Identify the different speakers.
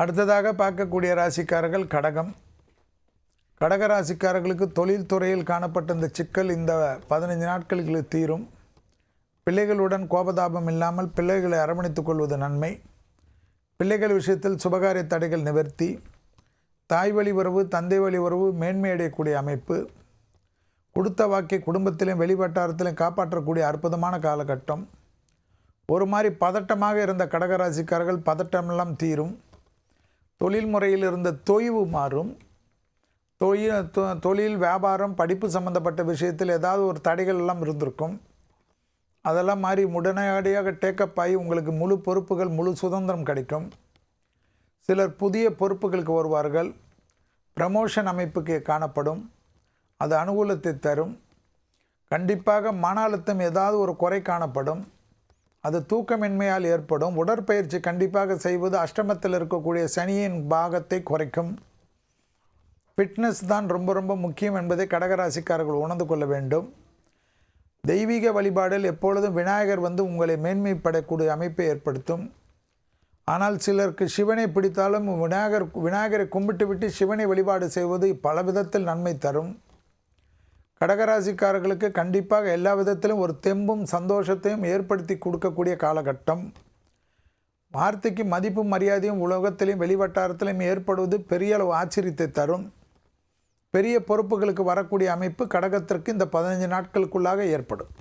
Speaker 1: அடுத்ததாக பார்க்கக்கூடிய ராசிக்காரர்கள் கடகம். கடக ராசிக்காரர்களுக்கு தொழில்துறையில் காணப்பட்ட இந்த சிக்கல் இந்த பதினைஞ்சு நாட்களுக்கு தீரும். பிள்ளைகளுடன் கோபதாபம் இல்லாமல் பிள்ளைகளை அரவணைத்துக் கொள்வது நன்மை. பிள்ளைகள் விஷயத்தில் சுபகாரிய தடைகள் நிவர்த்தி. தாய் வழி உறவு தந்தை வழி உறவு மேன்மை அடையக்கூடிய அமைப்பு. கொடுத்த வாக்கை குடும்பத்திலும் வெளிவட்டாரத்திலும் காப்பாற்றக்கூடிய அற்புதமான காலகட்டம். ஒரு மாதிரி பதட்டமாக இருந்த கடகராசிக்காரர்கள் பதட்டமெல்லாம் தீரும். தொழில் முறையில் இருந்த தொய்வு மாறும். தொழில் தொ- தொழில் வியாபாரம் படிப்பு சம்மந்தப்பட்ட விஷயத்தில் ஏதாவது ஒரு தடைகள் எல்லாம் இருந்திருக்கும். அதெல்லாம் மாறி உடனடியாக டேக்கப் ஆகி உங்களுக்கு முழு பொறுப்புகள் முழு சுதந்திரம் கிடைக்கும். சிலர் புதிய பொறுப்புகளுக்கு வருவார்கள். ப்ரமோஷன் அமைப்புக்கு காணப்படும். அது அனுகூலத்தை தரும். கண்டிப்பாக மன அழுத்தம் ஏதாவது ஒரு குறை காணப்படும். அது தூக்கமின்மையால் ஏற்படும். உடற்பயிற்சி கண்டிப்பாக செய்வது அஷ்டமத்தில் இருக்கக்கூடிய சனியின் பாகத்தை குறைக்கும். ஃபிட்னஸ் தான் ரொம்ப ரொம்ப முக்கியம் என்பதை கடகராசிக்காரர்கள் உணர்ந்து கொள்ள வேண்டும். தெய்வீக வழிபாடில் எப்பொழுதும் விநாயகர் வந்து உங்களை மேன்மைப்படக்கூடிய அமைப்பை ஏற்படுத்தும். ஆனால் சிலருக்கு சிவனை பிடித்தாலும் விநாயகர் விநாயகரை கும்பிட்டு விட்டு சிவனை வழிபாடு செய்வது பல விதத்தில் நன்மை தரும். கடகராசிக்காரர்களுக்கு கண்டிப்பாக எல்லா விதத்திலும் ஒரு தெம்பும் சந்தோஷத்தையும் ஏற்படுத்தி கொடுக்கக்கூடிய காலகட்டம். வார்த்தைக்கு மதிப்பும் மரியாதையும் உலகத்திலையும் வெளிவட்டாரத்திலையும் ஏற்படுவது பெரிய அளவு ஆச்சரியத்தை தரும். பெரிய பொறுப்புகளுக்கு வரக்கூடிய அமைப்பு கடகத்திற்கு இந்த பதினஞ்சு நாட்களுக்குள்ளாக ஏற்படும்.